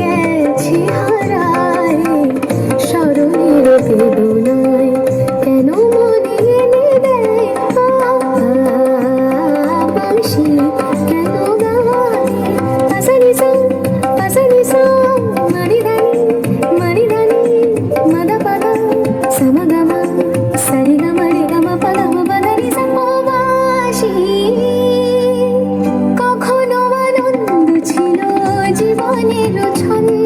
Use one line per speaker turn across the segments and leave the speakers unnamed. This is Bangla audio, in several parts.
গেছি হারা মনের ছন্দ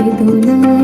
বেদনা